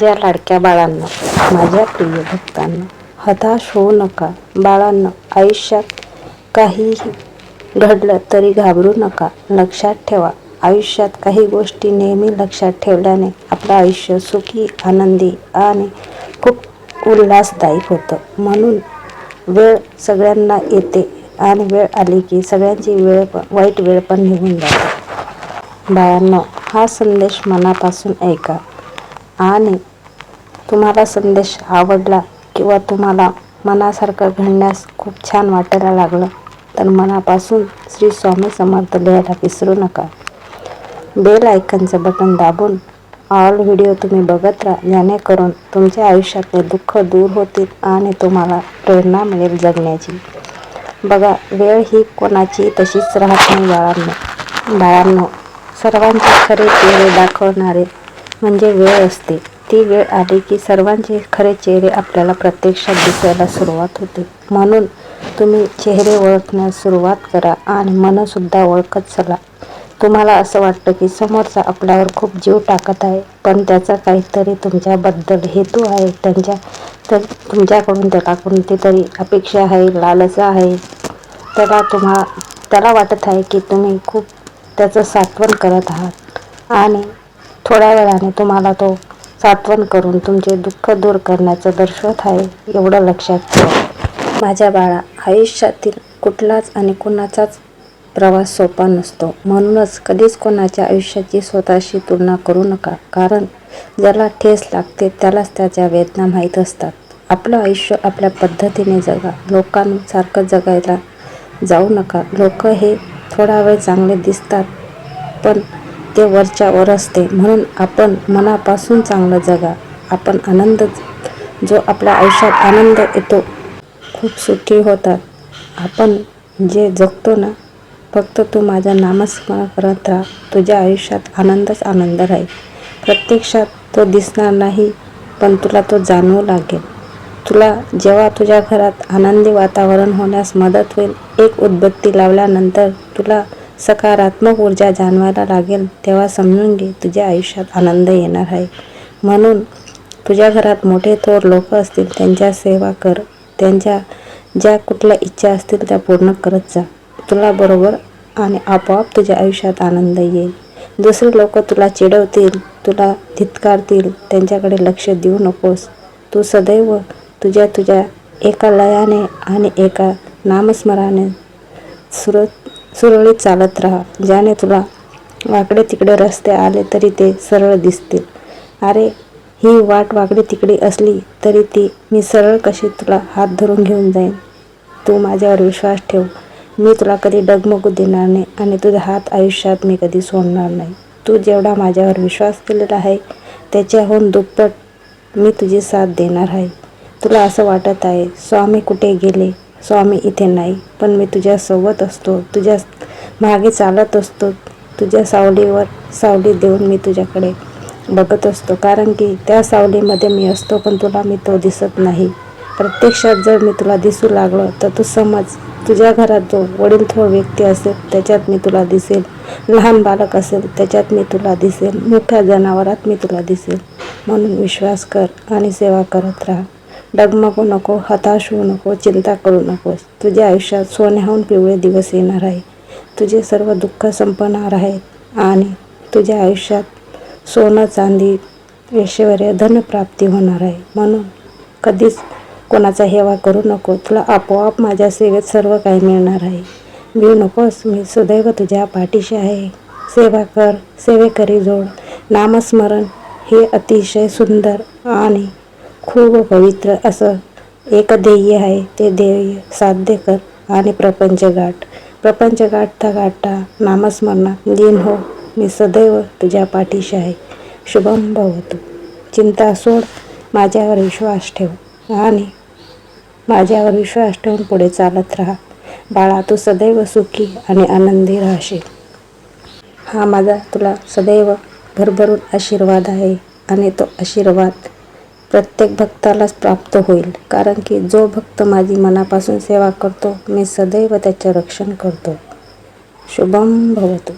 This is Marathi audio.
माझ्या लाडक्या बाळांना माझ्या प्रिय भक्तांना हताश होऊ नका. बाळांना आयुष्यात काहीही घडलं तरी घाबरू नका. लक्षात ठेवा आयुष्यात काही गोष्टी नेहमी लक्षात ठेवल्याने आपलं आयुष्य सुखी आनंदी आणि खूप उल्हासदायक होतं. म्हणून वेळ सगळ्यांना येते आणि वेळ आली की सगळ्यांची वेळ पण वाईट वेळ पण निघून जाते. बाळांना हा संदेश मनापासून ऐका आणि तुम्हाला संदेश आवडला किंवा तुम्हाला मनासारखं घडण्यास खूप छान वाटायला लागलं तर मनापासून श्री स्वामी समर्थ लिहायला विसरू नका. बेल आयकनचं बटन दाबून ऑल व्हिडिओ तुम्ही बघत राहा जेणेकरून तुमच्या आयुष्यातले दुःख दूर होतील आणि तुम्हाला प्रेरणा मिळेल जगण्याची. बघा वेळ ही कोणाची तशीच राहत नाही बाळांनो. बाळांनो सर्वांचे खरे चेहरे दाखवणारे म्हणजे वेळ असते. ती वेळ आली की सर्वांचे खरे चेहरे आपल्याला प्रत्यक्षात दिसायला सुरुवात होते. म्हणून तुम्ही चेहरे ओळखण्यास सुरुवात करा आणि मनसुद्धा ओळखत चला. तुम्हाला असं वाटतं की समोरचा आपल्यावर खूप जीव टाकत आहे पण त्याचा काहीतरी तुमच्याबद्दल हेतू आहे. त्यांच्या तर तुमच्याकडून त्याला कोणती तरी अपेक्षा आहे लालसा आहे. त्याला तुम्हा त्याला वाटत आहे की तुम्ही खूप त्याचं साठवण करत आहात. आणि थोड्या वेळाने तुम्हाला तो साठवण करून तुमचे दुःख दूर करण्याचं दर्शवत आहे एवढं लक्षात ठेवा. माझ्या बाळा आयुष्यातील कुठलाच आणि कुणाचाच प्रवास सोपा नसतो. म्हणूनच कधीच कोणाच्या आयुष्याची स्वतःशी तुलना करू नका. कारण ज्याला ठेस लागते त्यालाच त्याच्या वेदना माहीत असतात. आपलं आयुष्य आपल्या पद्धतीने जगा. लोकांसारखं जगायला जाऊ नका. लोक हे थोडा वेळ चांगले दिसतात पण ते वरच्या वर असते. म्हणून आपण मनापासून चांगलं जगा. आपण आनंद जो आपल्या आयुष्यात आनंद येतो खूप सुखी होतात. आपण जे जगतो ना फक्त तू माझं नामस्मरण करत राहा. तुझ्या आयुष्यात आनंदच आनंद राहील. प्रत्यक्षात तो दिसणार नाही पण तुला तो जाणवू लागेल. तुला जेव्हा तुझ्या घरात आनंदी वातावरण होण्यास मदत होईल एक उदबत्ती लावल्यानंतर तुला सकारात्मक ऊर्जा जाणवायला लागेल तेव्हा समजून घे तुझ्या आयुष्यात आनंद येणार आहे. म्हणून तुझ्या घरात मोठे थोर लोक असतील त्यांच्या सेवा कर. त्यांच्या ज्या कुठल्या इच्छा असतील त्या पूर्ण करत जा. तुला बरोबर आणि आपोआप तुझ्या आयुष्यात आनंद येईल. दुसरे लोक तुला चिडवतील तुला धितकारतील त्यांच्याकडे लक्ष देऊ नकोस. तू सदैव तुझ्या तुझ्या एका लयाने आणि एका नामस्मराने सुर सुरळीत चालत राहा. ज्याने तुला वाकडे तिकडे रस्ते आले तरी ते सरळ दिसतील. अरे ही वाट वाकडी तिकडी असली तरी ती मी सरळ कशी तुला हात धरून घेऊन जाईन? तू माझ्यावर विश्वास ठेव. मी तुला कधी डगमगू देणार नाही आणि तुझा हात आयुष्यात मी कधी सोडणार नाही. तू जेवढा माझ्यावर विश्वास केलेला आहे त्याच्याहून दुप्पट मी तुझी साथ देणार आहे. तुला असं वाटत आहे स्वामी कुठे गेले? स्वामी इथे नाही. पण मी तुझ्यासोबत असतो. तुझ्या मागे चालत असतो. तुझ्या सावलीवर सावली देऊन मी तुझ्याकडे बघत असतो. कारण की त्या सावलीमध्ये मी असतो पण तुला मी तो दिसत नाही. प्रत्यक्षात जर मी तुला दिसू लागलो तर तू समज तुझ्या घरात जो वडील थोर व्यक्ती असेल त्याच्यात मी तुला दिसेल. लहान बालक असेल त्याच्यात मी तुला दिसेल. मोठ्या जनावरात मी तुला दिसेल. म्हणून विश्वास कर आणि सेवा करत राहा. डगमगू नको हताश होऊ नको चिंता करू नकोस तुझ्या आयुष्यात सोन्याहून पिवळे दिवस येणार आहे तुझे सर्व दुःख संपणार आहेत आणि तुझ्या आयुष्यात सोनं चांदी ऐश्वर्य धनप्राप्ती होणार आहे. म्हणून कधीच कोणाचा हेवा करू नको. तुला आपोआप माझ्या सेवेत सर्व काही मिळणार आहे. मी नकोस मी सुदैव तुझ्या पाठीशी आहे. सेवा कर सेवेकरी जोड. नामस्मरण हे अतिशय सुंदर आणि खूप पवित्र असं एक ध्येय आहे. ते ध्येय साध्य कर आणि प्रपंच गाठ. प्रपंच गाठता गाठता नामस्मरणात दिन हो. मी सदैव तुझ्या पाठीशी आहे. शुभम भवतु. चिंता सोड. माझ्यावर विश्वास ठेव आणि माझ्यावर विश्वास ठेवून पुढे चालत राहा. बाळा तू सदैव सुखी आणि आनंदी राहशील. हा माझा तुला सदैव भरभरून आशीर्वाद आहे आणि तो आशीर्वाद प्रत्येक भक्तालाच प्राप्त होईल. कारण की जो भक्त माझी मनापासून सेवा करतो मी सदैव त्याचे रक्षण करतो. शुभम भवतो.